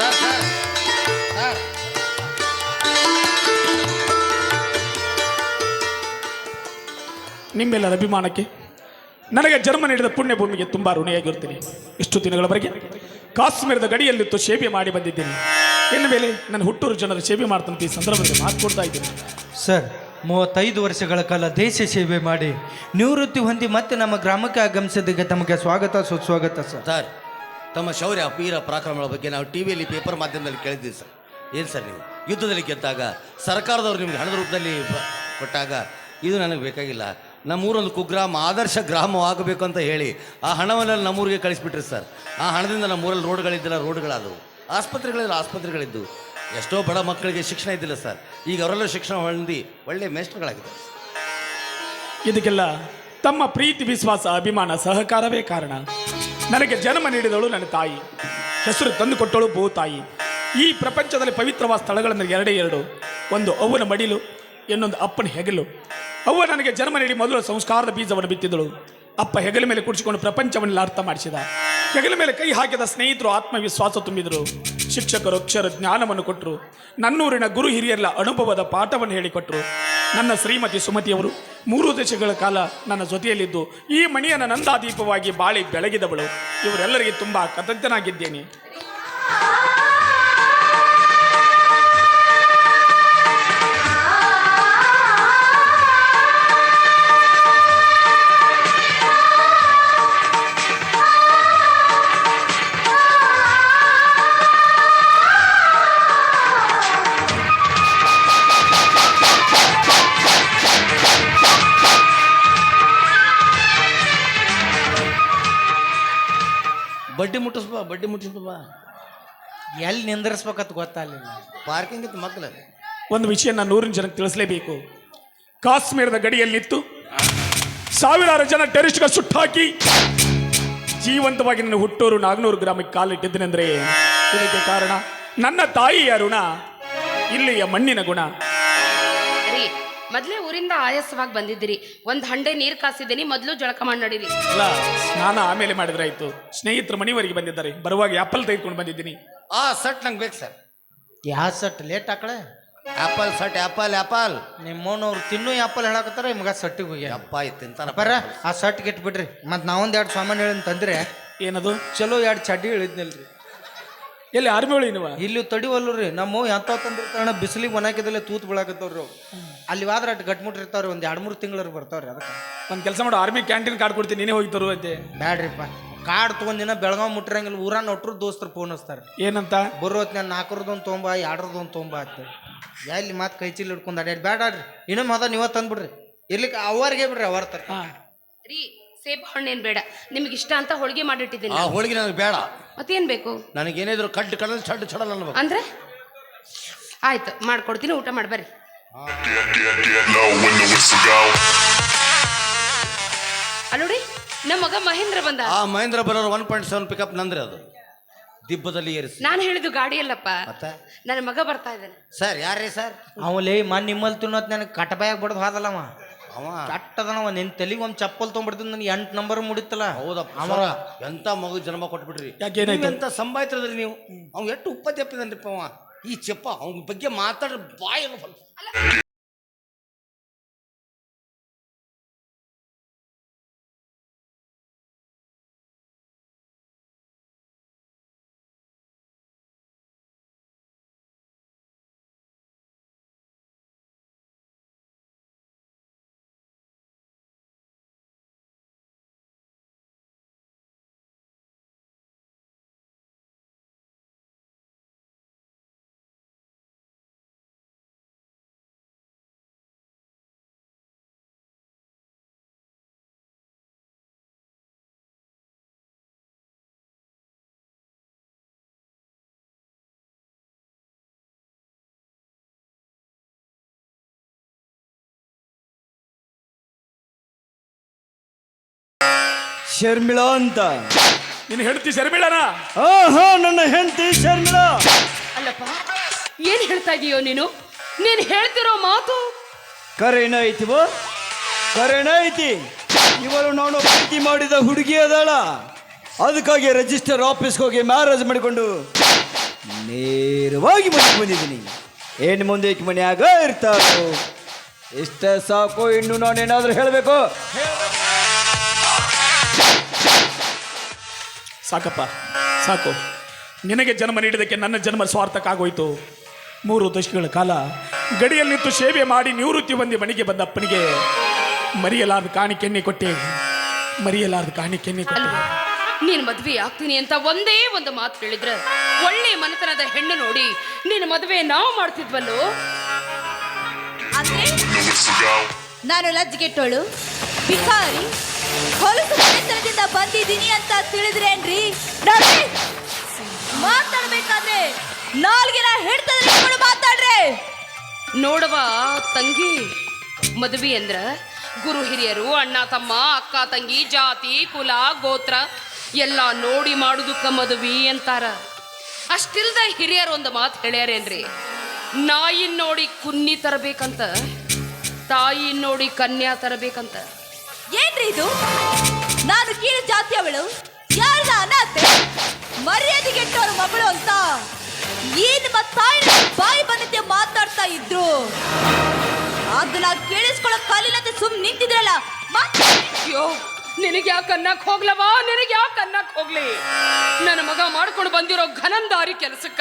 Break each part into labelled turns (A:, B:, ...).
A: Sir sir. Sir.
B: ನಿಮ್ಮೆಲ್ಲರ ಅಭಿಮಾನಕ್ಕೆ ನನಗೆ ಜನ್ಮ ನೀಡಿದ ಪುಣ್ಯ ಭೂಮಿಗೆ ತುಂಬ ಋಣಿಯಾಗಿರ್ತೀನಿ ಇಷ್ಟು ದಿನಗಳವರೆಗೆ ಕಾಶ್ಮೀರದ ಗಡಿಯಲ್ಲಿತ್ತು ಸೇವೆ ಮಾಡಿ ಬಂದಿದ್ದೀನಿ. ಇನ್ನು ಮೇಲೆ ನನ್ನ ಹುಟ್ಟೂರು ಜನರ ಸೇವೆ ಮಾಡ್ತಂತ ಈ ಸಂದರ್ಭದಲ್ಲಿ ಮಾತು ಕೊಡ್ತಾ ಇದ್ದೀನಿ.
C: ಸರ್ ಮೂವತ್ತೈದು ವರ್ಷಗಳ ಕಾಲ ದೇಶ ಸೇವೆ ಮಾಡಿ ನಿವೃತ್ತಿ ಹೊಂದಿ ಮತ್ತೆ ನಮ್ಮ ಗ್ರಾಮಕ್ಕೆ ಆಗಮಿಸಿದ್ದಕ್ಕೆ ತಮಗೆ ಸ್ವಾಗತ ಸುಸ್ವಾಗತ ಸರ್.
A: ಸರ್ ತಮ್ಮ ಶೌರ್ಯ ವೀರ ಪರಾಕ್ರಮಗಳ ಬಗ್ಗೆ ನಾವು ಟಿ ವಿಯಲ್ಲಿ ಪೇಪರ್ ಮಾಧ್ಯಮದಲ್ಲಿ ಕೇಳಿದ್ದೀವಿ ಸರ್. ಏನು ಸರ್ ನೀವು? ಯುದ್ಧದಲ್ಲಿ ಗೆದ್ದಾಗ, ಸರ್ಕಾರದವರು ನಿಮಗೆ ಹಣದ ರೂಪದಲ್ಲಿ ಕೊಟ್ಟಾಗ ಇದು ನನಗೆ ಬೇಕಾಗಿಲ್ಲ. ನಮ್ಮೂರೊಂದು ಕುಗ್ರಾಮ, ಆದರ್ಶ ಗ್ರಾಮವಾಗಬೇಕು ಅಂತ ಹೇಳಿ ಆ ಹಣವನ್ನೆಲ್ಲ ನಮ್ಮೂರಿಗೆ ಕಳಿಸ್ಬಿಟ್ರಿ ಸರ್. ಆ ಹಣದಿಂದ ನಮ್ಮೂರಲ್ಲಿ ರೋಡ್ಗಳಿದ್ದಿಲ್ಲ, ರೋಡ್ಗಳಾದವು. ಆಸ್ಪತ್ರೆಗಳಿಲ್ಲ ಆಸ್ಪತ್ರೆಗಳಿದ್ದು ಎಷ್ಟೋ ಬಡ ಮಕ್ಕಳಿಗೆ ಶಿಕ್ಷಣ ಇದ್ದಿಲ್ಲ ಸರ್. ಈಗ ಅವರೆಲ್ಲ ಶಿಕ್ಷಣ ಹೊಂದಿ ಒಳ್ಳೆಯ ಮೇಸ್ಟ್ರುಗಳಾಗಿದ್ದಾರೆ
B: ಇದಕ್ಕೆಲ್ಲ ತಮ್ಮ ಪ್ರೀತಿ, ವಿಶ್ವಾಸ, ಅಭಿಮಾನ ಸಹಕಾರವೇ ಕಾರಣ. ನನಗೆ ಜನ್ಮ ನೀಡಿದಳು ನನ್ನ ತಾಯಿ. ಹೆಸರು ತಂದುಕೊಟ್ಟಳು ಭೂ ತಾಯಿ. ಈ ಪ್ರಪಂಚದಲ್ಲಿ ಪವಿತ್ರವಾದ ಸ್ಥಳಗಳನ್ನು ಎರಡೇ ಎರಡು. ಒಂದು ಅವ್ವನ ಮಡಿಲು, ಇನ್ನೊಂದು ಅಪ್ಪನ ಹೆಗಲು. ಅವ್ವ ನನಗೆ ಜನ್ಮ ನೀಡಿ ಮೊದಲು ಸಂಸ್ಕಾರದ ಬೀಜವನ್ನು ಬಿತ್ತಿದಳು. ಅಪ್ಪ ಹೆಗಲ ಮೇಲೆ ಕುಡಿಸಿಕೊಂಡು ಪ್ರಪಂಚವನ್ನೆಲ್ಲ ಅರ್ಥ ಮಾಡಿಸಿದ. ಹೆಗಲ ಮೇಲೆ ಕೈ ಹಾಕಿದ ಸ್ನೇಹಿತರು ಆತ್ಮವಿಶ್ವಾಸ ತುಂಬಿದರು. ಶಿಕ್ಷಕರು, ಅಕ್ಷರ ಜ್ಞಾನವನ್ನು ಕೊಟ್ಟರು ನನ್ನೂರಿನ ಗುರು ಹಿರಿಯರ ಅನುಭವದ ಪಾಠವನ್ನು ಹೇಳಿಕೊಟ್ಟರು ನನ್ನ ಶ್ರೀಮತಿ ಸುಮತಿಯವರು ಮೂರು ದಶಕಗಳ ಕಾಲ ನನ್ನ ಜೊತೆಯಲ್ಲಿದ್ದು. ಈ ಮಣಿಯನ್ನು ನಂದಾದೀಪವಾಗಿ ಬಾಳಿ ಬೆಳಗಿದವಳು. ಇವರೆಲ್ಲರಿಗೆ ತುಂಬ ಕೃತಜ್ಞನಾಗಿದ್ದೇನೆ.
A: ಬಡ್ಡಿ ಮುಟ್ಟಿಸ್ಬಾ ಬಡ್ಡಿ ಮುಟ್ಟಿಸ್ಬಾ.
C: ಎಲ್ಲಿ ನಿಂದಿರಿಸ್ಬೇಕಂತ ಗೊತ್ತಾಗಲಿಲ್ಲ
A: ಪಾರ್ಕಿಂಗ್ ಇತ್ತು ಮಕ್ಕಳು
B: ಒಂದು ವಿಷಯ ನಾನು ನೂರಿನ ಜನಕ್ಕೆ ತಿಳಿಸಲೇಬೇಕು. ಕಾಶ್ಮೀರದ ಗಡಿಯಲ್ಲಿ ನಿಂತು ಸಾವಿರಾರು ಜನ ಟೆರಿಸ್ಟ್ಗೆ ಸುಟ್ಟಾಕಿ ಜೀವಂತವಾಗಿ ನನ್ನ ಹುಟ್ಟೂರು ನಾಗನೂರು ಗ್ರಾಮಕ್ಕೆ ಕಾಲಿಟ್ಟಿದ್ದೇನೆಂದ್ರೆ ಇದಕ್ಕೆ ಕಾರಣ ನನ್ನ ತಾಯಿಯ ಋಣ ಇಲ್ಲಿಯ ಮಣ್ಣಿನ ಗುಣ.
D: ಮೊದ್ಲೇ ಊರಿಂದ ಆಯಾಸವಾಗಿ ಬಂದಿದ್ದೀರಿ. ಒಂದ್ ಹಂಡೆ ನೀರ್ ಕಾಸಿದ್ದೀನಿ ಮೊದ್ಲು ಜಳಕ ಮಾಡಿ ನಡೀರಿ.
B: ಸ್ನಾನ ಆಮೇಲೆ ಮಾಡಿದ್ರೆ ಆಯ್ತು ಸ್ನೇಹಿತರು ಮನೆವರೆಗೆ ಬಂದಿದ್ದಾರೆ. ಬರುವಾಗ ಆಪಲ್ ತೆಗೆದುಕೊಂಡು ಬಂದಿದ್ದೀನಿ.
A: ಆ ಸಟ್ ನಂಗೆ ಬೇಕು ಸರ್.
C: ಯಾ ಸಟ್? ಲೇಟ್ ಆಕಳೆ?
A: ಆಪಲ್ ಸಟ್ ಆಪಲ್ ಆಪಲ್.
C: ನಿಮ್ಮೋನವ್ರು ತಿನ್ನು ಆಪಲ್ ಹೇಳಕತ್ತಾರ ನಿಮ್ಗೆ ಸಟ್ಟಿಗೆ ಹೋಗಿ.
A: ಅಪ್ಪ ತಿಂತಾರ
C: ಬರ ಆ ಸಟ್ ಗಿಟ್ ಬಿಡ್ರಿ ಮತ್ತೆ ನಾವೊಂದು ಎರಡು ಸಾಮಾನು ಹೇಳಿ ತಂದ್ರೆ
B: ಏನದು?
C: ಚಲೋ ಎರಡು ಚಡ್ಡಿ ಹೇಳಿದ್ನಲ್ರಿ
B: ಎಲ್ಲಿ ಆರ್ಮಿ ಒಳಗೆ ನೀವು?
C: ಇಲ್ಲಿ ತಡಿವಲ್ಲು ರೀ. ನಮ್ಮ ಎಂತ ತಂದಿರ್ತಾರ ಬಿಸಿಲಿಗೆ ಒಣಾಕಿದಲ್ಲೇ ತೂತ್ ಬೀಳಾಕತ್ತವ್ರಿ ಅವು ಅಲ್ಲಿ ವಾದ್ರ ಅಟ್ ಗಟ್ಮುಟ್ಟಿರ್ತಾವ್ರಿ ಒಂದು ಎರಡು ಮೂರು ತಿಂಗಳು ಬರ್ತಾವ್ರಿ ಅದಕ್ಕೆ.
B: ಒಂದು ಕೆಲಸ ಮಾಡು ಆರ್ಮಿ ಕ್ಯಾಂಟೀನ್ ಕಾರ್ಡ್ ಕೊಡ್ತೀನಿ ನೀನೇ ಹೋಗಿ ತರುವಂತೆ.
C: ಬ್ಯಾಡ್ರಿಪ್ಪ ಕಾರ್ಡ್ ತೊಗೊಂದಿನ ಬೆಳಗಾವ್ ಮುಟ್ಟಿರಂಗಿಲ್ಲ ಊರ ಒಟ್ರು ದೋಸ್ತರು ಫೋನ್ ಹಚ್ತಾರೆ.
B: ಏನಂತ?
C: ಬರೋತ್ ನಾನು ನಾಲ್ಕರದೊಂದು ತೊಂಬ ಎರಡರದೊಂದು ತೊಂಬ ಆಯ್ತು. ಎಲ್ಲಿ ಮಾತು ಕೈ ಚೀಲ ಹಿಡ್ಕೊಂಡು ಅಡ್ಯಾಡಿ ಬ್ಯಾಡ್ರಿ. ಇನ್ನೊಮ್ಮೆ ಅದ ನೀವ ತಂದ್ಬಿಡ್ರಿ. ಇರ್ಲಿಕ್ಕೆ ಅವರಿಗೆ ಬಿಡ್ರಿ ಅವರ್ ತರ.
B: ಹಾ.
D: ರೀ ಸೇಬು ಹಣ್ಣೇನ್ ಬೇಡ. ನಿಮ್ಗೆ ಇಷ್ಟ ಅಂತ ಹೋಳಿಗೆ ಮಾಡಿಟ್ಟಿದ್ದೀನಿ
A: ಆ ಹೋಳಿಗೆ ನನಗೆ ಬೇಡ.
D: ಮತ್ತೇನ್ ಬೇಕು?
A: ನನಗೇನಿದ್ರು ಕಡ್ಡು ಕಡಲ್ ಚಡ್ಡು ಚಡಲ್ ಅನ್ಬೇಕು
D: ಅಂದ್ರೆ? ಆಯ್ತು ಮಾಡ್ಕೊಡ್ತೀನಿ ಊಟ
E: when the whistle go.
D: ಅಲ್ಲೋಡಿ ನಮ್ಮ ಮಗ ಮಹೇಂದ್ರ ಬಂದ.
A: ಆ ಮಹೇಂದ್ರ ಬರೋರು ಒನ್ ಪಾಯಿಂಟ್ ಸೆವೆನ್ ಪಿಕಪ್ ನಂದ್ರೆ ಅದು. ದಿಬ್ಬದಲ್ಲಿ ಏರಿಸಿ.
D: ನಾನು ಹೇಳಿದ್ದು ಗಾಡಿ ಅಲ್ಲಪ್ಪ.
A: ಮತ್ತೆ?
D: ನನ್ನ ಮಗ ಬರ್ತಾ ಇದ್ದಾನೆ.
A: ಸರ್ ಯಾರೇ ಸರ್?
C: ಅವಲೇ ಮನ್ ನಿಮ್ಮಲ್ಲಿ ತಿನ್ನೋದು ನನಗೆ ಕಟಬಾಯಾಗ ಬಡ್ದು ಹೋದಲ್ಲವ.
A: ಅವ.
C: ಕಟ್ಟದನವ ನಿನ್ ತಲೆಗೆ ಒಂದು ಚಪ್ಪಲ್ ತೊಗೊಂಡ್ಬಿಡ್ತೀನಿ ನನ್ ಎಂಟು ನಂಬರ್ ಮುಡಿತಲ್ಲ
A: ಹೌದಪ್ಪ.
C: ಅವ.
A: ಸರ, ಎಂತ ಮಗು ಜನ್ಮ ಕೊಟ್ಬಿಟ್ರಿ?
B: ಯಾಕೆ ಏನಾಯ್ತು?
A: ಎಂತ ಸಂಭಾಯ್ತಿರದ್ರಿ ನೀವು? ಅವ್ನು ಎಷ್ಟು ಉಪ್ಪ ಅಪ್ಪಿದನ್ರಿಪ್ಪ ಅವ. ಈ ಚಪ್ಪ ಅವನ ಬಗ್ಗೆ ಮಾತಾಡ್ರಿ ಬಾಯಿ
F: ಶರ್ಮಿಳಾ ಅಂತ.
B: ನೀನು ಹೆಂಡತಿ ಶರ್ಮಿಳನ?
F: ಆಹಾ ನನ್ನ ಹೆಂಡತಿ ಶರ್ಮಿಳಾ.
D: ಅಲ್ಲಪ್ಪ ಏನ್ ಹೇಳ್ತಾ ಇದೀಯೋ ನೀನು? ನೀನ್ ಹೇಳ್ತಿರೋ ಮಾತು?
F: ಕರೆನ ಐತಿವೋ ಕರೆನ ಐತಿ. ಇವಳು ನಾನು ಪ್ರೀತಿ ಮಾಡಿದ ಹುಡುಗಿ ಅದಾಳ. ಅದಕ್ಕಾಗಿ ರಿಜಿಸ್ಟರ್ ಆಫೀಸ್ಗೆ ಹೋಗಿ ಮ್ಯಾರೇಜ್ ಮಾಡಿಕೊಂಡು ನೇರವಾಗಿ ಮನೆಗೆ ಬಂದಿದ್ದೀನಿ. ಏನು ಮುಂದೆ ಈಕೆ ಮನೆಯಾಗ ಇರ್ತಾರೋ ಇಷ್ಟ ಸಾಕು ಇನ್ನು ನಾನೇನಾದ್ರೂ ಹೇಳಬೇಕು?
B: ಸಾಕಪ್ಪ ಸಾಕು. ನಿನಗೆ ಜನ್ಮ ನೀಡಿದ್ದಕ್ಕೆ ನನ್ನ ಜನ್ಮ ಸ್ವಾರ್ಥಕ್ಕಾಗೋಯ್ತು. ಮೂರು ದಶಕಗಳ ಕಾಲ ಗಡಿಯಲ್ಲಿ ನಿಂತು ಸೇವೆ ಮಾಡಿ ನಿವೃತ್ತಿ ಹೊಂದಿ ಮನೆಗೆ ಬಂದ ಅಪ್ಪನಿಗೆ ಮರೆಯಲಾರದ ಕಾಣಿಕೆನ್ನೆ ಕೊಟ್ಟೆ. ಮರೆಯಲಾರದ ಕಾಣಿಕೆನ್ನೆ ಕೊಟ್ಟೆ.
D: ನೀನು ಮದುವೆ ಆಗ್ತೀನಿ ಅಂತ ಒಂದೇ ಒಂದು ಮಾತು ಹೇಳಿದ್ರೆ ಒಳ್ಳೆ ಮನೆತನದ ಹೆಣ್ಣು ನೋಡಿ ನೀನು ಮದುವೆ ನಾವು ಮಾಡ್ತಿದ್ವಲ್ಲೋ?
G: ನಾನು ಲಜ್ಜಿಗೆಟ್ಟೋಳು. ಭಿಕಾರಿ. ಹೊಲಸು ಬಂದಿದ್ದೀನಿ ಅಂತ ತಿಳಿದ್ರೇನ್ರಿ ನೋಡ್ರಿ, ಮಾತಾಡ್ಬೇಕಾದ್ರೆ ನಾಲ್ಗಿನ ಹಿಡ್ತದ್ರೆ ಇಟ್ಕೊಂಡು ಮಾತಾಡ್ರೆ.
D: ನೋಡವ ತಂಗಿ, ಮದುವೆ ಅಂದ್ರ ಗುರು ಹಿರಿಯರು, ಅಣ್ಣ ತಮ್ಮ, ಅಕ್ಕ ತಂಗಿ, ಜಾತಿ, ಕುಲ, ಗೋತ್ರ ಎಲ್ಲ ನೋಡಿ ಮಾಡುದಕ್ಕ ಮದುವೆ ಅಂತಾರ. ಅಷ್ಟಿಲ್ದ ಹಿರಿಯರು ಒಂದು ಮಾತು ಹೇಳ್ಯಾರೇನ್ರಿ ನಾಯಿನ್ ನೋಡಿ ಕುನ್ನಿ ತರಬೇಕಂತ ತಾಯಿ ನೋಡಿ ಕನ್ಯಾ ತರಬೇಕಂತ.
G: ಏನ್ರಿ ಇದು? ನಾನು ಕೀಳು ಜಾತಿಯವಳು ಯಾರದ ಅನಾಥೆ? ಮರ್ಯಾದೆಗೆಟ್ಟವ್ರ ಮಗಳು ಅಂತ ಏನ್ ತಾಯಿನ ಬಾಯಿ ಬಂದಂತೆ ಮಾತಾಡ್ತಾ ಇದ್ರು. ಅದನ್ನ ಕೇಳಿಸ್ಕೊಳ್ಳೋ ಕಾಲಿನಂತೆ ಸುಮ್ ನಿಂತಿದ್ರಲ್ಲ
D: ಅಯ್ಯೋ, ನಿನಗೆ ಯಾಕೆ ಅನ್ನಕ್ ಹೋಗ್ಲವಾ? ನಿನಗೆ ಯಾಕೆ ಅನ್ನಕ್ ಹೋಗ್ಲಿ? ನನ್ನ ಮಗ ಮಾಡ್ಕೊಂಡು ಬಂದಿರೋ ಘನಂದಾರಿ ಕೆಲಸಕ್ಕ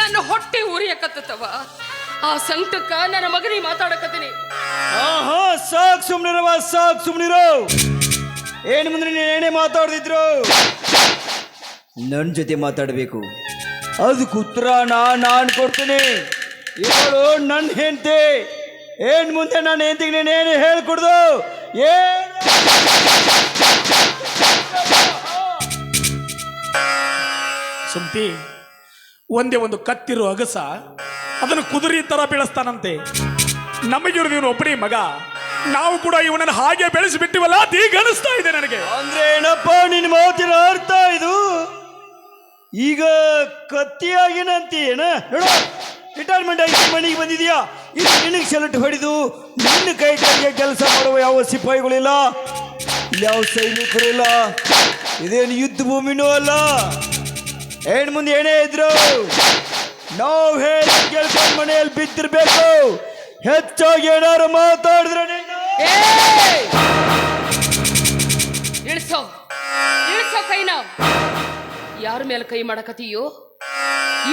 D: ನನ್ನ ಹೊಟ್ಟೆ ಉರಿಯಕತ್ತವ ಆ ಸಂಕಟಕ್ಕ ನನ್ನ ಮಗನಿಗೆ ಮಾತಾಡಕತ್ತೀನಿ.
F: ಆಹಾ ಸಾಕ್ ಸುಮ್ನಿರವ ಸಾಕ್ ಸುಮ್ನಿರು. ಏನು ಮುಂದೆ ನೀನು ಏನೇ ಮಾತಾಡ್ದಿದ್ರು ನನ್ನ ಜೊತೆ ಮಾತಾಡಬೇಕು. ಅದಕ್ಕೆ ಉತ್ತರ ನಾನು ಕೊಡ್ತೀನಿ. ಇವಳು ನನ್ನ ಹೆಂಡತಿ. ಏನ್ ಮುಂದೆ ನನ್ನ ಹೆಂಡತಿಗೆ ಏನು ಹೇಳ್ಕೊಡ್ದು? ಏ
B: ಸುಮ್ತಿ ಒಂದೇ ಒಂದು ಕತ್ತಿರೋ ಅಗಸ ಅದನ್ನು ಕುದುರೆ ತರ ಬೆಳೆಸ್ತಾನಂತೆ. ನಮಗಿರೋದು ಇವನು ಒಬ್ಬನೇ ಮಗ. ನಾವು ಕೂಡ ಇವನನ್ನು ಹಾಗೆ ಬೆಳೆಸಿಬಿಟ್ಟಿವಲ್ಲ ಅನಿಸ್ತಾ ಇದೆ ನನಗೆ.
F: ಅಂದ್ರೆ ಏನಪ್ಪ ನಿನ್ನ ಮಾತಿನ ಅರ್ಥ ಇದು. ಈಗ ಕತ್ತಿಯಾಗಿನಂತಿ ಏನ ನೋಡು ರಿಟೈರ್ಮೆಂಟ್ ಆಗಿ ಮನೆಗೆ ಬಂದಿದ್ಯಾ? ಇದು ನಿನಗೆ ಸೆಲೆಕ್ಟ್ ಹೊಡೆದು ನಿನ್ನ ಕೈ ಕೈಗೆ ಕೆಲಸ ಮಾಡುವ ಯಾವ ಸಿಪಾಯಿಗಳಿಲ್ಲ? ಯಾವ ಸೈನಿಕರು ಇಲ್ಲ? ಇದೇನು ಯುದ್ಧ ಭೂಮಿನೂ ಅಲ್ಲ. ಏನ್ ಮುಂದೆ ಏನೇ ಇದ್ರು? ನಾವು ಹೇಳಿ ಕೇಳ್ಕೊಂಡು ಮನೆಯಲ್ಲಿ ಬಿದ್ದಿರ್ಬೇಕು. ಹೆಚ್ಚಾಗಿ ಏನಾರು ಮಾತಾಡಿದ್ರೆ
D: ಇಳಿಸೋ. ಇಳಿಸೋ ಕೈನ. ಯಾರ ಮೇಲೆ ಕೈ ಮಾಡಕತ್ತೀಯೋ?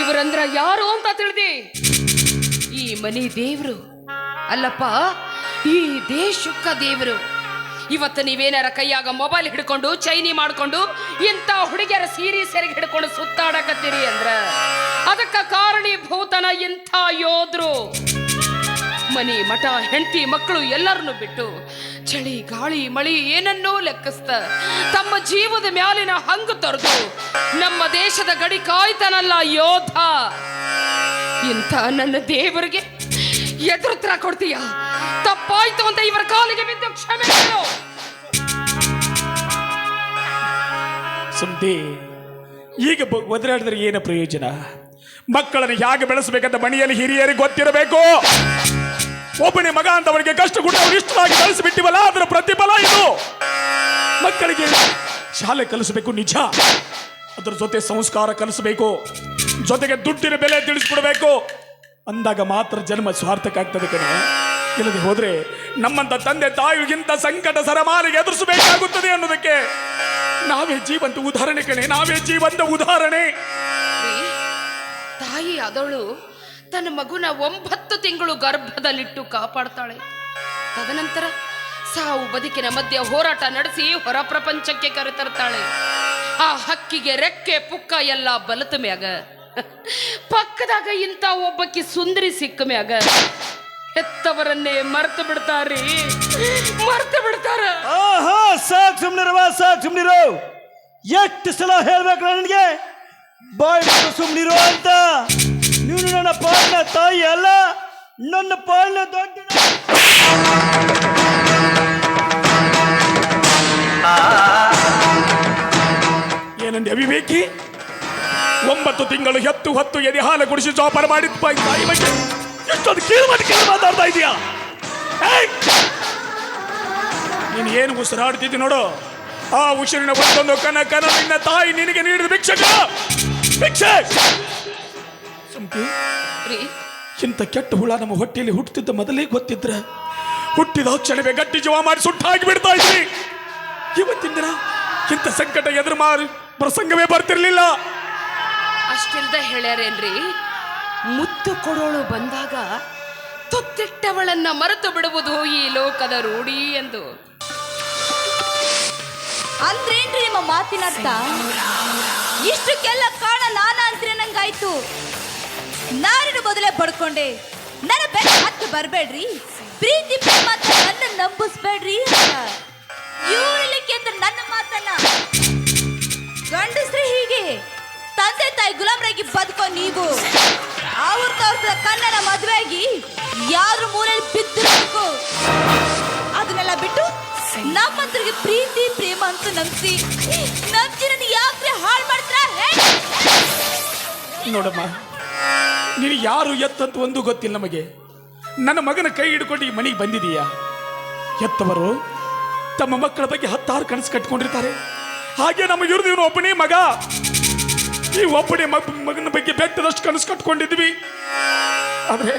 D: ಇವರಂದ್ರ ಯಾರು ಅಂತ ತಿಳಿದಿ. ಈ ಮನೆ ದೇವ್ರು. ಅಲ್ಲಪ್ಪ, ಈ ದೇಶಕ್ಕ ದೇವ್ರು. ಇವತ್ತು ನೀವೇನಾರ ಕೈಯಾಗ ಮೊಬೈಲ್ ಹಿಡ್ಕೊಂಡು, ಚೈನಿ ಮಾಡ್ಕೊಂಡು ಇಂಥ ಹುಡುಗಿಯರ ಸೀರೆ ಸೆರೆಗೆ ಹಿಡ್ಕೊಂಡು ಸುತ್ತಾಡಕತ್ತೀರಿ ಅಂದ್ರ. ಅದಕ್ಕ ಕಾರಣೀಭೂತನ ಇಂಥ ಯೋಧರು ಮನಿ, ಮಠ, ಹೆಂಡತಿ, ಮಕ್ಕಳು ಎಲ್ಲರನ್ನು ಬಿಟ್ಟು ಚಳಿ, ಗಾಳಿ, ಮಳಿ ಏನನ್ನೂ ಲೆಕ್ಕಿಸ್ತ ತಮ್ಮ ಜೀವದ ಮ್ಯಾಲಿನ ಹಂಗು ತೊರೆದು ನಮ್ಮ ದೇಶದ ಗಡಿ ಕಾಯ್ತಾನಲ್ಲ ಯೋಧ. ಇಂಥ ನನ್ನ ದೇವರಿಗೆ ಎದುರುತ್ತರ ಕೊಡ್ತೀಯ? ತಪ್ಪಾಯ್ತು ಅಂತ ಇವರ ಕಾಲಿಗೆ ಬಿದ್ದು ಕ್ಷಮೆ
B: ಸುಮ್ತಿ ಈಗ ಒದರಾಡಿದ್ರೆ ಏನು ಪ್ರಯೋಜನ? ಮಕ್ಕಳನ್ನು ಹೇಗೆ ಬೆಳೆಸಬೇಕಂತ ಮನೆಯಲ್ಲಿ ಹಿರಿಯರಿಗೆ ಗೊತ್ತಿರಬೇಕು? ಒಬ್ಬನೇ ಮಗ ಅಂತ ಅವರಿಗೆ ಕಷ್ಟ ಕೊಟ್ಟು ಇಷ್ಟವಾಗಿ ಬೆಳೆಸಿಬಿಟ್ಟಿವಲ್ಲ, ಅದರ ಪ್ರತಿಫಲ ಇದು. ಮಕ್ಕಳಿಗೆ ಶಾಲೆ ಕಲಿಸಬೇಕು, ನಿಜ. ಅದರ ಜೊತೆ ಸಂಸ್ಕಾರ ಕಲಿಸಬೇಕು. ಜೊತೆಗೆ ದುಡ್ಡಿನ ಬೆಲೆ ತಿಳಿಸ್ಕೊಡ್ಬೇಕು ಅಂದಾಗ ಮಾತ್ರ ಜನ್ಮ ಸಾರ್ಥಕ ಕಣೆ. ಇಲ್ಲದೆ ಹೋದ್ರೆ ನಮ್ಮಂತ ತಂದೆ ತಾಯಿಗಿಂತ ಸಂಕಟ ಸರಮಾಲಿಗೆ ಎದುರಿಸಬೇಕಾಗುತ್ತದೆ ಅನ್ನೋದಕ್ಕೆ ನಾವೇ ಜೀವಂತ ಉದಾಹರಣೆ ಕಣೆ, ನಾವೇ ಜೀವಂತ ಉದಾಹರಣೆ.
D: ತಾಯಿ ಅದಳು ತನ್ನ ಮಗುನ ಒಂಬತ್ತು ತಿಂಗಳು ಗರ್ಭದಲ್ಲಿಟ್ಟು ಕಾಪಾಡ್ತಾಳೆ. ತದನಂತರ ಸಾವು ಬದುಕಿನ ಮಧ್ಯೆ ಹೋರಾಟ ನಡೆಸಿ ಹೊರ ಪ್ರಪಂಚಕ್ಕೆ ಕರೆತರ್ತಾಳೆ. ಆ ಹಕ್ಕಿಗೆ ರೆಕ್ಕೆ, ಪುಕ್ಕ ಎಲ್ಲ ಬಲತ ಮ್ಯಾಗ. ಪಕ್ಕದಾಗ ಇಂಥ ಒಬ್ಬಕ್ಕೆ ಸುಂದರಿ ಸಿಕ್ಕ ಮ್ಯಾಗ. ಹೆತ್ತವರನ್ನೇ ಮರ್ತು ಬಿಡ್ತಾರಿ. ಮರ್ತು ಬಿಡ್ತಾರ.
F: ಆಹಾ ಸಾಕ್ ಸುಮ್ನಿರವ ಸಾಕ್ ಸುಮ್ನಿರೋ. ಎಷ್ಟು ಸಲ ಹೇಳ್ಬೇಕು ನನಗೆ? ಬಾಯ್ ಸುಮ್ ಸುಮ್ನಿರು ಅಂತ. ನೀನು ನನ್ನ ಪಾಲಿನ ತಾಯಿ ಅಲ್ಲ. ನನ್ನ ಪಾಲಿನ ದೊಡ್ಡ
B: ಏನಂದೆ ಅವಿವೇಕಿ ಒಂಬತ್ತು ತಿಂಗಳು ಹತ್ತು ಹತ್ತು ಎದೆ ಹಾಲು ಕುಡಿಸಿ ಜೋಪಾನ ಮಾಡಿದ ತಾಯಿ ಬಗ್ಗೆ. ಎಷ್ಟೊಂದು ಕೀಳು ಮಾಡಿ ಕೀಳು ಮಾತಾಡ್ತಾ ಇದೀಯಾ! ನೀನು ಏನು ಉಸಿರಾಡ್ತಿದ್ದಿ ನೋಡು. ಆ ಉಸಿರಿನ ಒಂದೊಂದು ಕನಕನ ಕನ ನಿನ್ನ ತಾಯಿ ನಿನಗೆ ನೀಡಿದ ಭಿಕ್ಷಕ ಭಿಕ್ಷೆ.
D: ರೀ.
B: ಇಂಥ ಕೆಟ್ಟ ಹುಳ ನಮ್ಮ ಹೊಟ್ಟೆಯಲ್ಲಿ ಹುಟ್ಟುತ್ತಿದ್ದ ಮೊದಲೇ ಗೊತ್ತಿದ್ರೆ ಹುಟ್ಟಿದ ಕ್ಷಣವೇ ಗಟ್ಟಿ ಜೀವ ಮಾಡಿ ಸುಟ್ಟಾಗಿ ಬಿಡ್ತಾ ಇದ್ರಿ. ಇವತ್ತಿನ ದಿನ ಇಂಥ ಸಂಕಟ ಎದುರು ಮಾರಿ ಪ್ರಸಂಗವೇ ಬರ್ತಿರ್ಲಿಲ್ಲ.
D: ಅಷ್ಟಿಲ್ದ ಹೇಳ್ಯಾರೇನ್ರಿ? ಮುತ್ತು ಕೊಡೋಳು ಬಂದಾಗ ತುತ್ತಿಟ್ಟವಳನ್ನ ಮರೆತು ಬಿಡುವುದು ಈ ಲೋಕದ ರೂಢಿ ಎಂದು.
G: ಅಂದ್ರೇನ್ರಿ ನಿಮ್ಮ ಮಾತಿನ ಅರ್ಥ? ಇಷ್ಟಕ್ಕೆಲ್ಲ ಕಾರಣ ನಾನ ಅಂದ್ರೆ ನಂಗಾಯ್ತು. ನಾನಿನ ಮೊದಲೇ ಪಡ್ಕೊಂಡೆ. ನನ್ನ ಬೆಲೆ ಹತ್ತು ಬರಬೇಡ್ರಿ. ಪ್ರೀತಿ ನನ್ನ ನಂಬಿಸ್ಬೇಡ್ರಿ ಇವ್ರಿಲಿಕ್ಕೆ ನನ್ನ ಮಾತನ್ನ. ಗಂಡಸ್ರಿ ಹೀಗೆ. ತಂದೆ ತಾಯಿ ಗುಲಾಮರಾಗಿ ಬದುಕೋ ನೀವು. ಅವ್ರ ತೋರ್ಸಿದ ಕನ್ನಡ ಮದುವೆಯಾಗಿ ಯಾರು ಮೂಲೆಯಲ್ಲಿ ಬಿದ್ದಿರಬೇಕು. ಅದನ್ನೆಲ್ಲ ಬಿಟ್ಟು ನಮ್ಮಂತರಿಗೆ ಪ್ರೀತಿ ನಂಬಿಸಿ ನನ್ನ ಯಾಕ್ರೆ ಹಾಳು ಮಾಡ್ತೀರಾ?
B: ನೋಡಮ್ಮ ನೀನು ಯಾರು ಎತ್ತಂತ ಒಂದು ಗೊತ್ತಿಲ್ಲ ನಮಗೆ. ನನ್ನ ಮಗನ ಕೈ ಹಿಡ್ಕೊಂಡು ಈ ಮನೆಗೆ ಬಂದಿದೀಯಾ? ಎತ್ತವರು ತಮ್ಮ ಮಕ್ಕಳ ಬಗ್ಗೆ ಹತ್ತಾರು ಕನಸು ಕಟ್ಕೊಂಡಿರ್ತಾರೆ. ಹಾಗೆ ನಮ್ಮ ಇವ್ರದ್ದು ಇವನು ಒಬ್ಬನೇ ಮಗ. ಈ ಒಬ್ಬನೇ ಮಗ, ಮಗನ ಬಗ್ಗೆ ಬೆಟ್ಟದಷ್ಟು ಕನಸು ಕಟ್ಕೊಂಡಿದ್ವಿ. ಆದರೆ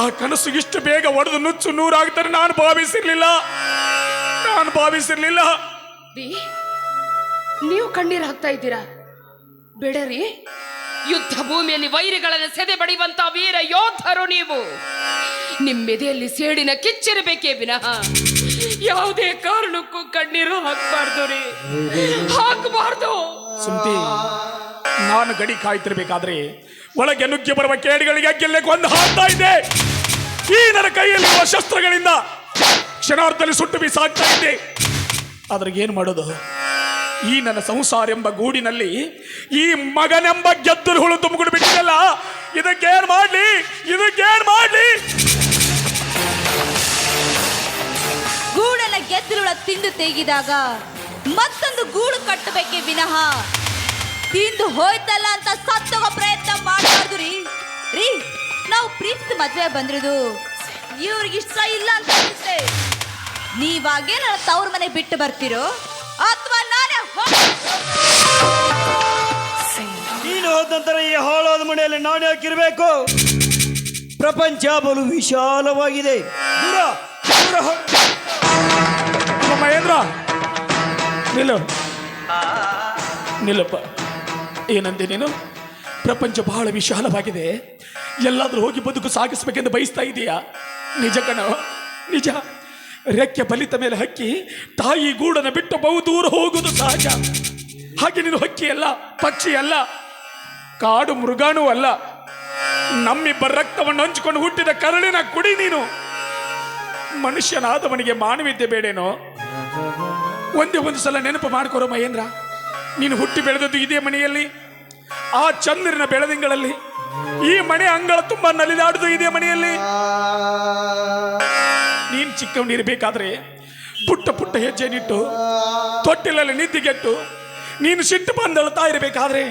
B: ಆ ಕನಸು ಇಷ್ಟು ಬೇಗ ಒಡೆದು ನುಚ್ಚು ನೂರಾಗ್ತಾರೆ ನಾನು ಭಾವಿಸಿರ್ಲಿಲ್ಲ. ನಾನು ಭಾವಿಸಿರ್ಲಿಲ್ಲ.
D: ರೀ ನೀವು ಕಣ್ಣೀರು ಹಾಕ್ತಾ ಇದ್ದೀರಾ? ಬೇಡರಿ. ಯುದ್ಧ ಭೂಮಿಯಲ್ಲಿ ವೈರಿಗಳನ್ನು ಸೆದೆ ಬಡಿಯುವಂತ ವೀರ ಯೋಧರು ನೀವು. ನಿಮ್ಮೆದೆಯಲ್ಲಿ ಸೇಡಿನ ಕಿಚ್ಚಿರಬೇಕೇ ವಿನಃ. ಯಾವುದೇ ಕಾರಣಕ್ಕೂ ಕಣ್ಣೀರು ಹಾಕಬಾರ್ದು ರೀ. ಹಾಕಬಾರ್ದು.
B: ಸುಮ್ತಿ, ನಾನು ಗಡಿ ಕಾಯ್ತಿರ್ಬೇಕಾದ್ರೆ ಒಳಗೆ ನುಗ್ಗಿ ಬರುವ ಕೇಡಿಗಳಿಗೆ ಗೆಲ್ಲಕ್ಕೆ ಒಂದು ಹಾಕ್ತಾ ಇದೆ ಈ ನನ್ನ ಕೈಯಲ್ಲಿರುವ ಶಸ್ತ್ರಗಳಿಂದ ಕ್ಷಣಾರ್ಧದಲ್ಲಿ ಸುಟ್ಟು ಬಿಸಾಕ್ತಾ ಇದ್ದೆ. ಅದ್ರಿಗೆ ಏನು ಮಾಡೋದು? ಈ ನನ್ನ ಸಂಸಾರ ಎಂಬ ಗೂಡಿನಲ್ಲಿ ಈ ಮಗನೆಂಬ ಗೆದ್ದಲು ಹುಳು ತುಂಬಿಕೊಂಡು ಬಿಟ್ಟಿದಲ್ಲ? ಇದಕ್ಕೇನು ಮಾಡಲಿ? ಇದಕ್ಕೇನು ಮಾಡಲಿ?
G: ಗೂಡನ್ನ ಗೆದ್ದಲುಳ ತಿಂದು ತೆಗಿದಾಗ ಮತ್ತೊಂದು ಗೂಡು ಕಟ್ಟಬೇಕೆ ವಿನಃ. ತಿಂದು ಹೋಯ್ತಲ್ಲ ಅಂತ ಸತ್ತೋಗೋ ಪ್ರಯತ್ನ ಮಾಡಬಾರ್ದು ರೀ. ರೀ, ನಾವು ಪ್ರೀತಿ ಮದುವೆ ಬಂದಿರೋದು. ಇವ್ರಿಗೆ ಇಷ್ಟ ಇಲ್ಲ ಅಂತ ಅನ್ಸುತ್ತೆ. ನೀವಾಗೇ ನನ್ನ ತವ್ರ ಮನೆ ಬಿಟ್ಟು ಬರ್ತಿರೋ? ಅಥವಾ ನಾನೇ
F: ನೀನು ಹೋದ ನಂತರ ಈ ಹಾಳಾದ ಮನೆಯಲ್ಲಿ ನಾನು ಯಾಕಿರ್ಬೇಕು ಪ್ರಪಂಚ ಬಲು ವಿಶಾಲವಾಗಿದೆ. ದೂರ ದೂರ ಹೋ-
B: ಮಹೇಂದ್ರ ನಿಲ್ಲು. ನಿಲ್ಲಪ್ಪ. ಏನಂದೆ ನೀನು? ಪ್ರಪಂಚ ಬಹಳ ವಿಶಾಲವಾಗಿದೆ. ಎಲ್ಲಾದರೂ ಹೋಗಿ ಬದುಕು ಸಾಗಿಸ್ಬೇಕೆಂದು ಬಯಸ್ತಾ ಇದೀಯಾ? ನಿಜ ಕಣ ನಿಜ. ರೆಕ್ಕೆ ಬಲಿತ ಮೇಲೆ ಹಕ್ಕಿ ತಾಯಿ ಗೂಡನ್ನು ಬಿಟ್ಟು ಬಹು ದೂರ ಹೋಗುವುದು ಸಹಜ ಹಾಗೆ ನೀನು ಹಕ್ಕಿ ಅಲ್ಲ, ಪಕ್ಷಿ ಅಲ್ಲ, ಕಾಡು ಮೃಗಾಣೂ ಅಲ್ಲ. ನಮ್ಮಿಬ್ಬರ ರಕ್ತವನ್ನು ಹಂಚಿಕೊಂಡು ಹುಟ್ಟಿದ ಕರಳಿನ ಕುಡಿ ನೀನು. ಮನುಷ್ಯನಾದವನಿಗೆ ಮಾನವೀಯತೆ ಬೇಡೇನೋ? ಒಂದೇ ಒಂದು ಸಲ ನೆನಪು ಮಾಡ್ಕೊರೋ ಮಹೇಂದ್ರ ನೀನು ಹುಟ್ಟಿ ಬೆಳೆದದ್ದು ಇದೇ ಮನೆಯಲ್ಲಿ, ಆ ಚಂದ್ರನ ಬೆಳದಿಂಗಳಲ್ಲಿ. ಈ ಮನೆ ಅಂಗಳ ತುಂಬ ನಲಿದಾಡುದು ಇದೇ ಮನೆಯಲ್ಲಿ. ನೀನು ಚಿಕ್ಕವನಿರಬೇಕಾದ್ರೆ ಪುಟ್ಟ ಪುಟ್ಟ ಹೆಜ್ಜೆ ನಿಟ್ಟು ತೊಟ್ಟಿಲಲ್ಲಿ ನಿದ್ದಿಗೆಟ್ಟು ನೀನು ಸಿಟ್ಟು ಬಂದಳ್ತಾ ಇರಬೇಕಾದ್ರೆ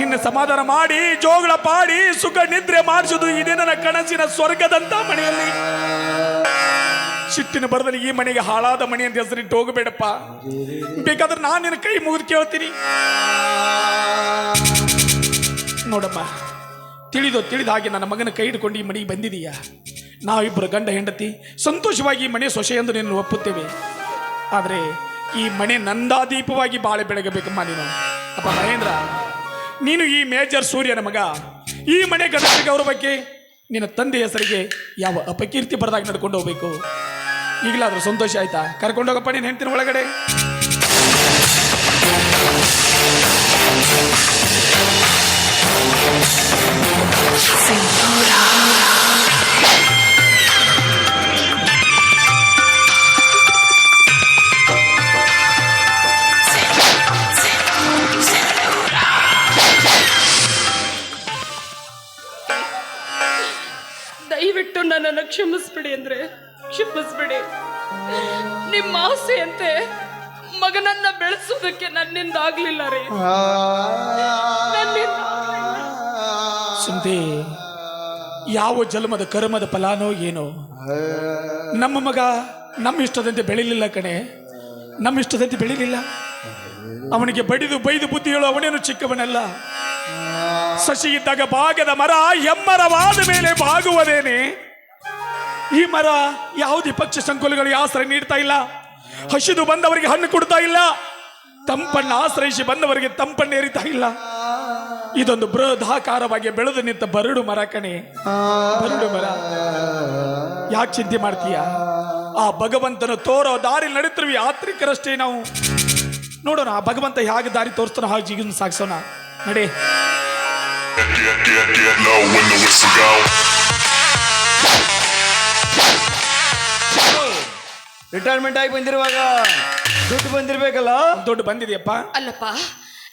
B: ನಿನ್ನ ಸಮಾಧಾನ ಮಾಡಿ, ಜೋಗಳ ಪಾಡಿ, ಸುಖ ನಿದ್ರೆ ಮಾಡಿಸೋದು ಇದೇ ನನ್ನ ಕನಸಿನ ಸ್ವರ್ಗದಂತ ಮನೆಯಲ್ಲಿ. ಸಿಟ್ಟಿನ ಬರದಲ್ಲಿ ಈ ಮನೆಗೆ ಹಾಳಾದ ಮನೆ ಅಂತ ಹೆಸರಿಟ್ಟು ಹೋಗಬೇಡಪ್ಪ. ಬೇಕಾದ್ರೆ ನಾನು ನಿನ್ನ ಕೈ ಮುಗಿದು ಕೇಳ್ತೀನಿ. ನೋಡಪ್ಪ ತಿಳಿದೋ ತಿಳಿದ ಹಾಗೆ ನನ್ನ ಮಗನ ಕೈ ಹಿಡ್ಕೊಂಡು ಈ ಮನೆಗೆ ಬಂದಿದೀಯಾ? ನಾವಿಬ್ಬರು ಗಂಡ ಹೆಂಡತಿ ಸಂತೋಷವಾಗಿ ಮನೆ ಸೊಸೆ ಎಂದು ನಿನ್ನ ಒಪ್ಪುತ್ತೇವೆ. ಆದರೆ ಈ ಮನೆ ನಂದಾದೀಪವಾಗಿ ಬಾಳೆ ಬೆಳಗಬೇಕಮ್ಮ ನೀನು. ಅಪ್ಪ ಮಹೇಂದ್ರ, ನೀನು ಈ ಮೇಜರ್ ಸೂರ್ಯನ ಮಗ. ಈ ಮನೆ ಅವರ ಗೌರವಕ್ಕೆ ನಿನ್ನ ತಂದೆ ಹೆಸರಿಗೆ ಯಾವ ಅಪಕೀರ್ತಿ ಬರದಾಗ ನಡ್ಕೊಂಡು ಹೋಗ್ಬೇಕು? ಈಗಲಾದರೂ ಸಂತೋಷ ಆಯ್ತಾ? ಕರ್ಕೊಂಡು ಹೋಗಪ್ಪ ನೀನು ಹೆಂಡ್ತಿನ ಒಳಗಡೆ.
D: ಮಗನನ್ನ ಬೆಳೆಸೋದಕ್ಕೆ ನನ್ನಿಂದ ಆಗ್ಲಿಲ್ಲ ರೀ
B: ಸುಂದಿ ಯಾವ ಜನ್ಮದ ಕರ್ಮದ ಫಲಾನೋ ಏನೋ ನಮ್ಮ ಮಗ ನಮ್ಮ ಇಷ್ಟದಂತೆ ಬೆಳಿಲಿಲ್ಲ ಕಣೆ. ನಮ್ಮ ಇಷ್ಟದಂತೆ ಬೆಳಿಲಿಲ್ಲ. ಅವನಿಗೆ ಬಡಿದು ಬೈದು ಬುದ್ಧಿ ಹೇಳು ಅವನೇನು ಚಿಕ್ಕವನಲ್ಲ. ಸಸಿ ಇದ್ದಾಗ ಭಾಗದ ಮರ ಎಮ್ಮರವಾದ ಮೇಲೆ ಬಾಗುವುದೇನೆ. ಈ ಮರ ಯಾವುದೇ ಪಕ್ಷ ಸಂಕುಲಗಳಿಗೆ ಆಶ್ರಯ ನೀಡ್ತಾ ಇಲ್ಲ. ಹಸಿದು ಬಂದವರಿಗೆ ಹಣ್ಣು ಕೊಡ್ತಾ ಇಲ್ಲ. ತಂಪಣ್ಣ ಆಶ್ರಯಿಸಿ ಬಂದವರಿಗೆ ತಂಪಣ್ಣ ಎರಿತಾ ಇಲ್ಲ. ಇದೊಂದು ಬೃಹದಾಕಾರವಾಗಿ ಬೆಳೆದು ನಿಂತ ಬರಡು ಮರ ಕಣೆ. ಬರಡು ಮರ. ಯಾಕೆ ಚಿಂತೆ ಮಾಡ್ತೀಯ? ಆ ಭಗವಂತನ ತೋರೋ ದಾರಿ ನಡೀತಿರ್ವಿ ಯಾತ್ರಿಕರಷ್ಟೇ ನಾವು. ನೋಡೋಣ, ಆ ಭಗವಂತ ಹೇಗೆ ದಾರಿ ತೋರಿಸ್ತಾನೋ ಹಾಗೆ ಜೀವನ ಸಾಗಿಸೋಣ. ನಡೆ.
E: Low when the whistle go.
F: Retirement ಆಗಿ ಬಂದಿರುವಾಗ ದುಡ್ಡು ಬಂದಿರ್ಬೇಕಲ್ಲ?
B: ದುಡ್ಡು ಬಂದಿದೆಯಪ್ಪ?
D: ಅಲ್ಲಪ್ಪ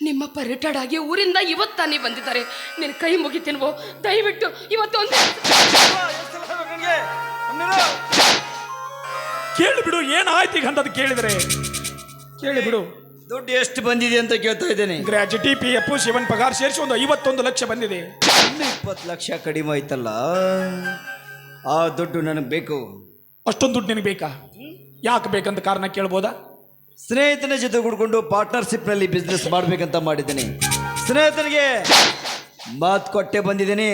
D: ನಿಮ್ಮಪ್ಪ ರಿಟೈರ್ಡ್ ಆಗಿ ಊರಿಂದ ಇವತ್ತಾನೇ ಬಂದಿದ್ದಾರೆ. ನಿನ್ ಕೈ ಮುಗಿತೀನ್ವೋ? ದಯವಿಟ್ಟು ಇವತ್ತೊಂದು
B: ಕೇಳಿ ಬಿಡು ಏನಾಯ್ತು ಈಗ ಅಂತದ್ ಕೇಳಿದ್ರೆ? ಕೇಳಿ ಬಿಡು.
F: ದುಡ್ಡು ಎಷ್ಟು ಬಂದಿದೆ ಅಂತ ಕೇಳ್ತಾ ಇದ್ದೇನೆ.
B: ಗ್ರಾಜ್ಯುಟಿ ಪಿ ಎಫ್ ಶಿವನ್ ಪಗಾರ್ ಸೇರಿಸಿ ಒಂದು ಐವತ್ತೊಂದು ಲಕ್ಷ ಬಂದಿದೆ.
F: ಇನ್ನು ಇಪ್ಪತ್ತು ಲಕ್ಷ ಕಡಿಮೆ ಆಯ್ತಲ್ಲ? ಆ ದುಡ್ಡು ನನಗೆ ಬೇಕು.
B: ಅಷ್ಟೊಂದು ದುಡ್ಡು ನಿನಗೆ ಬೇಕಾ? ಯಾಕೆ ಬೇಕಂತ ಕಾರಣ ಕೇಳ್ಬೋದಾ?
F: ಸ್ನೇಹಿತನ ಜೊತೆ ಕೂಡ್ಕೊಂಡು ಪಾರ್ಟ್ನರ್ಶಿಪ್ನಲ್ಲಿ ಬಿಸ್ನೆಸ್ ಮಾಡಬೇಕಂತ ಮಾಡಿದ್ದೀನಿ. ಸ್ನೇಹಿತನಿಗೆ ಮಾತು ಕೊಟ್ಟೆ ಬಂದಿದ್ದೀನಿ.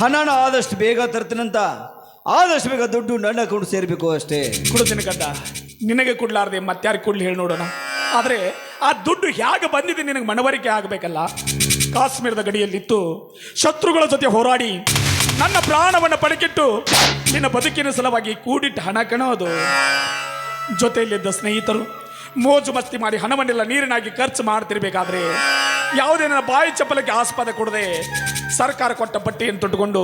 F: ಹಣನ ಆದಷ್ಟು ಬೇಗ ತರ್ತೀನಂತ ಆದಷ್ಟು ಬೇಗ ದುಡ್ಡು ನನ್ನ ಅಕೌಂಟ್ ಸೇರಬೇಕು ಅಷ್ಟೇ.
B: ಕೊಡ್ತೀನಿ ಕದ್ದ ನಿನಗೆ ಕೊಡ್ಲಾರ್ದೆ ಮತ್ತಾರಿಗೆ ಕೊಡ್ಲಿ ಹೇಳಿ ನೋಡೋಣ. ಆದರೆ ಆ ದುಡ್ಡು ಹೇಗೆ ಬಂದಿದೆ ನಿನಗೆ ಮನವರಿಕೆ ಆಗಬೇಕಲ್ಲ. ಕಾಶ್ಮೀರದ ಗಡಿಯಲ್ಲಿತ್ತು. ಶತ್ರುಗಳ ಜೊತೆ ಹೋರಾಡಿ ನನ್ನ ಪ್ರಾಣವನ್ನು ಪಡಕಿಟ್ಟು ನಿನ್ನ ಬದುಕಿನ ಸಲುವಾಗಿ ಕೂಡಿಟ್ಟ ಹಣ ಕಣೋದು. ಜೊತೆಯಲ್ಲಿದ್ದ ಸ್ನೇಹಿತರು, ಮೋಜು ಮಸ್ತಿ ಮಾಡಿ ಹಣವನ್ನೆಲ್ಲ ನೀರಿನಾಗಿ ಖರ್ಚು ಮಾಡ್ತಿರ್ಬೇಕಾದ್ರೆ ಯಾವುದೇ ನನ್ನ ಬಾಯಿ ಚಪ್ಪಲಕ್ಕೆ ಆಸ್ಪದ ಕೊಡದೆ ಸರ್ಕಾರ ಕೊಟ್ಟ ಬಟ್ಟೆಯನ್ನು ತೊಟ್ಟುಕೊಂಡು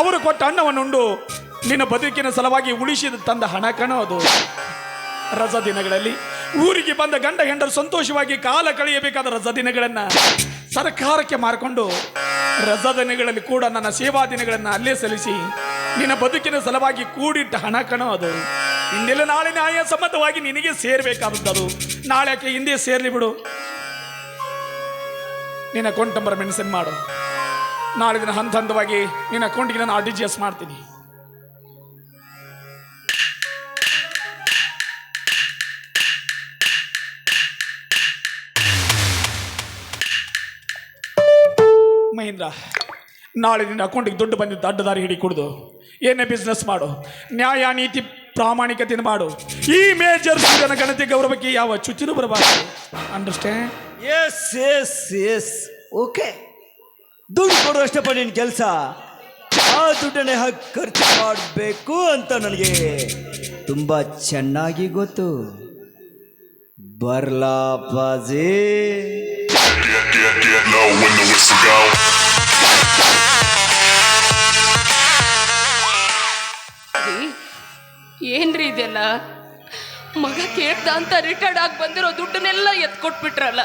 B: ಅವರು ಕೊಟ್ಟ ಹಣವನ್ನು ಉಂಡು ನಿನ್ನ ಬದುಕಿನ ಸಲುವಾಗಿ ಉಳಿಸಿದ ತಂದ ಹಣ ಕಣೋದು. ರಜಾ ದಿನಗಳಲ್ಲಿ ಊರಿಗೆ ಬಂದ ಗಂಡ ಹೆಂಡರು ಸಂತೋಷವಾಗಿ ಕಾಲ ಕಳೆಯಬೇಕಾದ ರಜಾ ದಿನಗಳನ್ನ ಸರ್ಕಾರಕ್ಕೆ ಮಾರಿಕೊಂಡು ರಜಾ ದಿನಗಳಲ್ಲಿ ಕೂಡ ನನ್ನ ಸೇವಾ ದಿನಗಳನ್ನು ಅಲ್ಲೇ ಸಲ್ಲಿಸಿ, ನಿನ್ನ ಬದುಕಿನ ಸಲುವಾಗಿ ಕೂಡಿಟ್ಟ ಹಣ ಕಣ ಅದು. ಇನ್ನೆಲ್ಲ ನಾಳೆ ನ್ಯಾಯ ಸಮ್ಮತವಾಗಿ ನಿನಗೆ ಸೇರ್ಬೇಕಾಗುತ್ತದು. ನಾಳೆ ಯಾಕೆ ಹಿಂದೆ ಸೇರ್ಲಿ ಬಿಡು. ನಿನ್ನ ಅಕೌಂಟ್ ನಂಬರ್ ಮೆನ್ಷನ್ ಮಾಡು. ನಾಳೆ ದಿನ ಹಂತ ಹಂತವಾಗಿ ನಿನ್ನ ಅಕೌಂಟಿಗೆ ನಾನು ಆರ್ ಟಿ ಜಿ ಎಸ್ ಮಾಡ್ತೀನಿ. ಮಹೇಂದ್ರ ನಾಳೆ ನಿನ್ನ ಅಕೌಂಟಿಗೆ ದುಡ್ಡು ಬಂದಿದ್ದು ಅಡ್ಡದಾರಿ ಹಿಡಿ ಕುಡಿದು ಏನೇ ಬಿಸ್ನೆಸ್ ಮಾಡು, ನ್ಯಾಯ, ನೀತಿ ಪ್ರಾಮಾಣಿಕತೆಯನ್ನು ಮಾಡು. ಈ ಮೇಜರ್ ಸೂರ್ಯನ ಗಣತಿ ಗೌರವಕ್ಕೆ ಯಾವ ಚುಚ್ಚಿನೂ ಬರಬಾರದು. Understand
F: yes yes yes okay ದುಡ್ಡು ಕೊಡುವಷ್ಟಪ್ಪ ನಿನ್ನ ಕೆಲಸ. ಆ ದುಡ್ಡನ್ನೇ ಹಾಕಿ ಖರ್ಚು ಮಾಡಬೇಕು ಅಂತ ನನಗೆ ತುಂಬ ಚೆನ್ನಾಗಿ ಗೊತ್ತು. ಬರ್ಲಾ ಬಾಜಿ.
E: Get, get, get low when the whistle go.
D: ರೀ, ಏನ್ರಿ ಇದೆಲ್ಲ? ಮಗ ಕೇಳ್ದ ಅಂತ ರಿಟೈರ್ಡ್ ಆಗಿ ಬಂದಿರೋ ದುಡ್ಡನ್ನೆಲ್ಲ ಎತ್ಕೊಟ್ಬಿಟ್ರಲ್ಲ.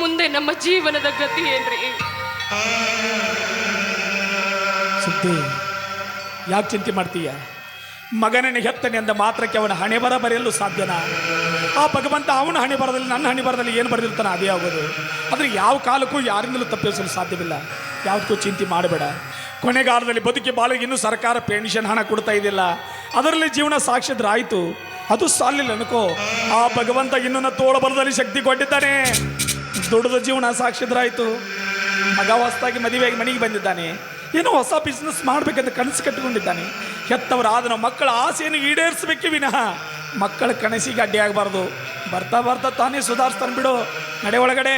D: ಮುಂದೆ ನಮ್ಮ ಜೀವನದ ಗತಿ ಏನ್ರಿ?
B: ಸುದ್ದಿ ಯಾಕೆ ಚಿಂತೆ ಮಾಡ್ತೀಯ? ಮಗನನ್ನು ಹೆತ್ತನೆ ಎಂದ ಮಾತ್ರಕ್ಕೆ ಅವನ ಹಣೆ ಬರ ಬರೆಯಲು ಸಾಧ್ಯನಾ? ಆ ಭಗವಂತ ಅವನ ಹಣೆ ಬರದಲ್ಲಿ ನನ್ನ ಹಣೆ ಬರದಲ್ಲಿ ಏನು ಬರೆದಿರ್ತಾನೆ ಅದೇ ಆಗೋದು. ಆದರೆ ಯಾವ ಕಾಲಕ್ಕೂ ಯಾರಿಂದಲೂ ತಪ್ಪಿಸಲು ಸಾಧ್ಯವಿಲ್ಲ. ಯಾವುದಕ್ಕೂ ಚಿಂತೆ ಮಾಡಬೇಡ. ಕೊನೆಗಾಲದಲ್ಲಿ ಬದುಕಿ ಬಾಳಿಗೆ ಇನ್ನೂ ಸರ್ಕಾರ ಪೆನ್ಷನ್ ಹಣ ಕೊಡ್ತಾ ಇದ್ದಿಲ್ಲ. ಅದರಲ್ಲಿ ಜೀವನ ಸಾಕ್ಷಿದ್ರಾಯಿತು ಅದು ಸಾಲಿಲ್ಲ ಅನ್ಕೋ. ಆ ಭಗವಂತ ಇನ್ನೂ ನನ್ನ ತೋಳ ಬಲದಲ್ಲಿ ಶಕ್ತಿ ಕೊಟ್ಟಿದ್ದಾನೆ ದುಡಿದ ಜೀವನ ಸಾಕ್ಷಿದ್ರಾಯಿತು ಮಗ ಹೊಸದಾಗಿ ಮದುವೆಯಾಗಿ ಮನೆಗೆ ಬಂದಿದ್ದಾನೆ. ಏನೋ ಹೊಸ ಬಿಸ್ನೆಸ್ ಮಾಡಬೇಕಂತ ಕನಸು ಕಟ್ಟಿಕೊಂಡಿದ್ದಾನೆ. ಹೆತ್ತವರಾದ ನಮ್ಮ ಮಕ್ಕಳ ಆಸೆಯನ್ನು ಈಡೇರಿಸ್ಬೇಕು ವಿನಃ. ಮಕ್ಕಳ ಕನಸಿಗೆ ಅಡ್ಡಿಯಾಗಬಾರ್ದು. ಬರ್ತಾ ಬರ್ತಾ ತಾನೇ ಸುಧಾರಿಸ್ತಾನೆ ಬಿಡು. ನಡೆ ಒಳಗಡೆ.